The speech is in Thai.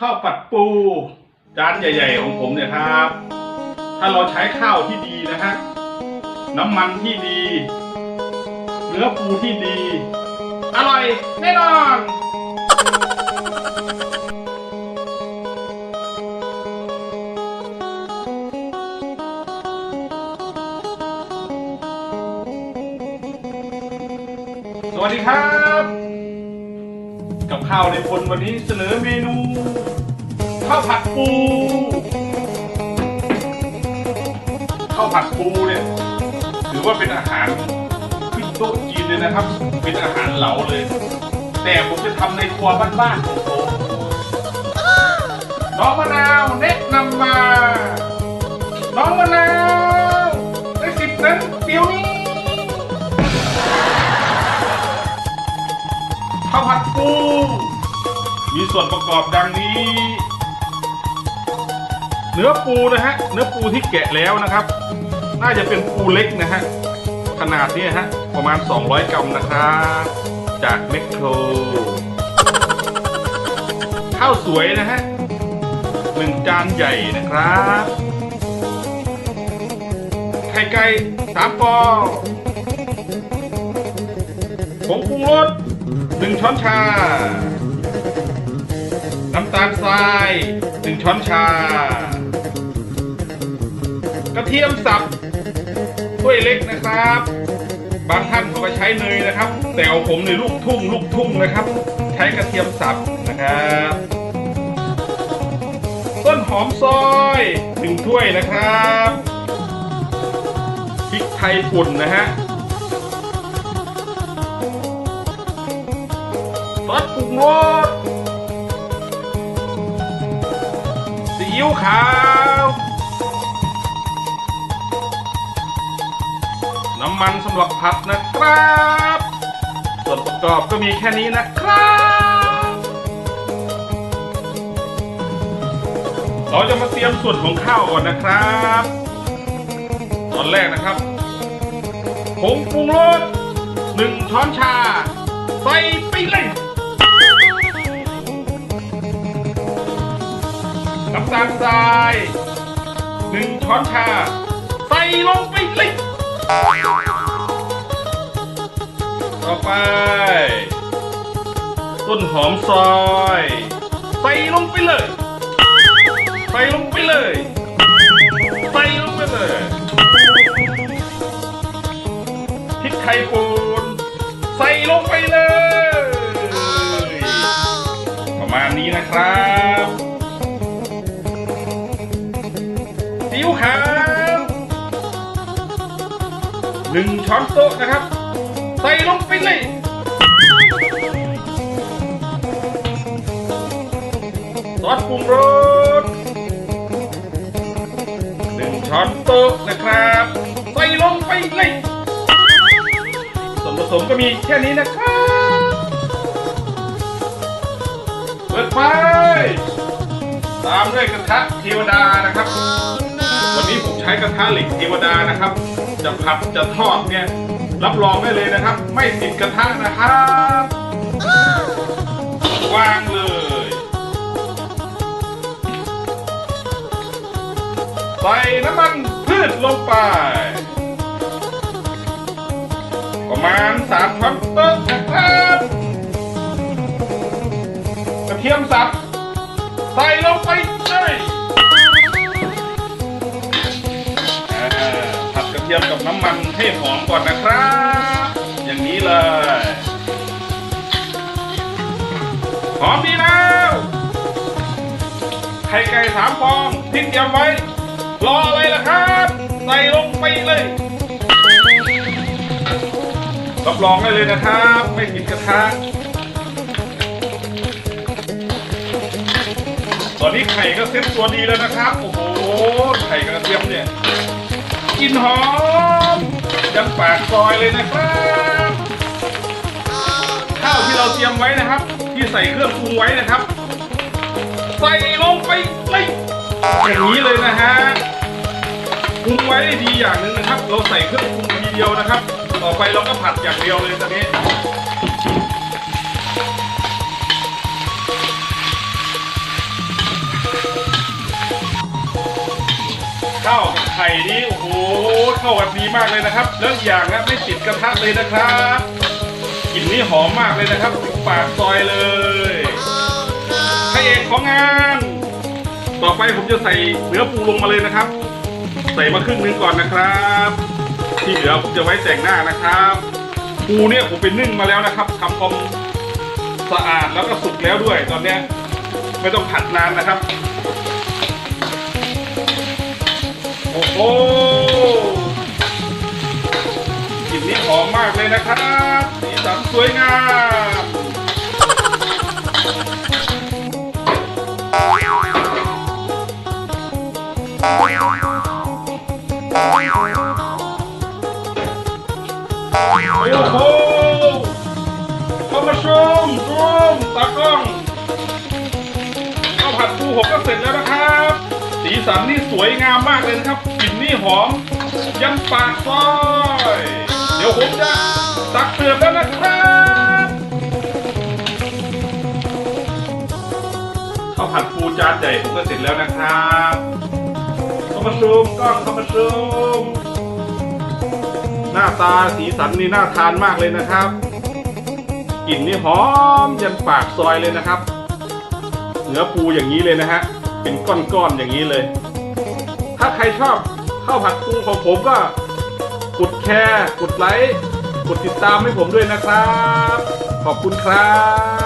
ข้าวผัดปูจานใหญ่ ๆ ของผมเนี่ยครับ ถ้าเราใช้ข้าวที่ดีนะฮะน้ำมันที่ดี เนื้อปูที่ดี อร่อยแน่นอนสวัสดีครับ กับข้าวในพลวันนี้เสนอเมนู ข้าวผัดปูข้าวผัดปูเนี่ยถือว่าเป็นอาหารขึ้นโต๊ะจีนเลยนะครับ เป็นอาหารเหลาเลย แต่ผมจะทำในครัวบ้านๆของผมน้องมะนาวแนะนำมา น้องมะนาวได้สิบนั้นเดี๋ยวนี้ข้าวผัดปู มีส่วนประกอบดังนี้ เนื้อปูนะฮะ เนื้อปูที่แกะแล้วนะครับ น่าจะเป็นปูเล็กนะฮะ ขนาดนี้ฮะ ประมาณ 200 กรัมนะครับ จากเม็กโครข้าวสวยนะฮะหนึ่งจานใหญ่นะครับ ไข่ไก่สามฟองผงปรุงรสหนึ่งช้อนชา น้ำตาลทรายหนึ่งช้อนชา เทียมสับถ้วยเล็กนะครับ บางท่านเขาก็ใช้เนยนะครับ แต่เอาผมในลูกทุ่งลูกทุ่งนะครับ ใช้กระเทียมสับนะครับต้นหอมซอยหนึ่งถ้วยนะครับพริกไทยป่นนะฮะซอสปรุงรสซีอิ๊วขาว มันสำหรับผัดนะครับ ส่วนประกอบก็มีแค่นี้นะครับ เราจะมาเตรียมส่วนของข้าวก่อนนะครับ ตอนแรกนะครับผงปรุงรสหนึ่งช้อนชา ใส่ไปเลยน้ำตาลทรายหนึ่งช้อนชา ใส่ลงไปเลย ต่อไป ต้นหอมซอย ใส่ลงไปเลย ใส่ลงไปเลย ใส่ลงไปเลยพริกไทยปู หนึ่งช้อนโต๊ะนะครับ ใส่ลงไปเลยซอสปรุงรสหนึ่งช้อนโต๊ะนะครับ ใส่ลงไปเลยส่วนผสมก็มีแค่นี้นะครับเปิดไฟตามด้วยกระทะเทวดานะครับ ช้กระทะเหล็กเทวดานะครับ จะผัดจะทอดเนี่ยรับรองได้เลยนะครับ ไม่ติดกระทะนะครับวางเลย ใส่น้ำมันพืชลงไป ประมาณสามช้อนโต๊ะนะครับกระเทียมสับใส่ลงไปเลย เทียมกับน้ำมันให้หอมก่อนนะครับ อย่างนี้เลยหอมดีแล้วไข่ไก่สามฟองที่เตรียมไว้ รออะไรล่ะครับใส่ลงไปเลยรับรองได้เลยนะครับ ไม่ติดกระทะตอนนี้ไข่ก็เซ็ตตัวดีแล้วนะครับ โอ้โห ไข่กระเทียมเนี่ย กลิ่นหอมยังปากซอยเลยนะครับ ข้าวที่เราเตรียมไว้นะครับ ที่ใส่เครื่องปรุงไว้นะครับ ใส่ลงไปเลยอย่างนี้เลยนะฮะปรุงไว้ได้ดีอย่างหนึ่งนะครับ เราใส่เครื่องปรุงทีเดียวนะครับ ต่อไปเราก็ผัดอย่างเดียวเลยตอนนี้ ข้าวกับไข่นี้โอ้โหเข้ากันดีมากเลยนะครับ แล้วอย่างนะไม่ติดกระทะเลยนะครับกลิ่นนี้หอมมากเลยนะครับปากซอยเลยพระเอกของงาน ต่อไปผมจะใส่เนื้อปูลงมาเลยนะครับ ใส่มาครึ่งนึงก่อนนะครับ ที่เหลือผมจะไว้แต่งหน้านะครับปูเนี่ยผมไปนึ่งมาแล้วนะครับทำความสะอาดแล้วก็สุกแล้วด้วยตอนเนี้ยไม่ต้องผัดนานนะครับ อ้โหกลิ่นนี้หอมมากเลยนะครับสีสันสวยงามโอ้โหเข้ามาชมชมตากล้องข้าวผัดปูผมก็เสร็จแล้วนะครับ สีสันนี่สวยงามมากเลยนะครับกลิ่นนี่หอมยันปากซอย เดี๋ยวผมจะตักเสิร์ฟแล้วนะครับข้าวผัดปูจานใหญ่ผมก็เสร็จแล้วนะครับเข้ามาซูมกล้องเข้ามาซูมหน้าตาสีสันนี่น่าทานมากเลยนะครับกลิ่นนี่หอมยันปากซอยเลยนะครับ เนื้อปูอย่างนี้เลยนะฮะ เป็นก้อนๆอย่างนี้เลย ถ้าใครชอบข้าวผัดปูของผมก็กดแชร์ กดไลค์ กดติดตามให้ผมด้วยนะครับ ขอบคุณครับ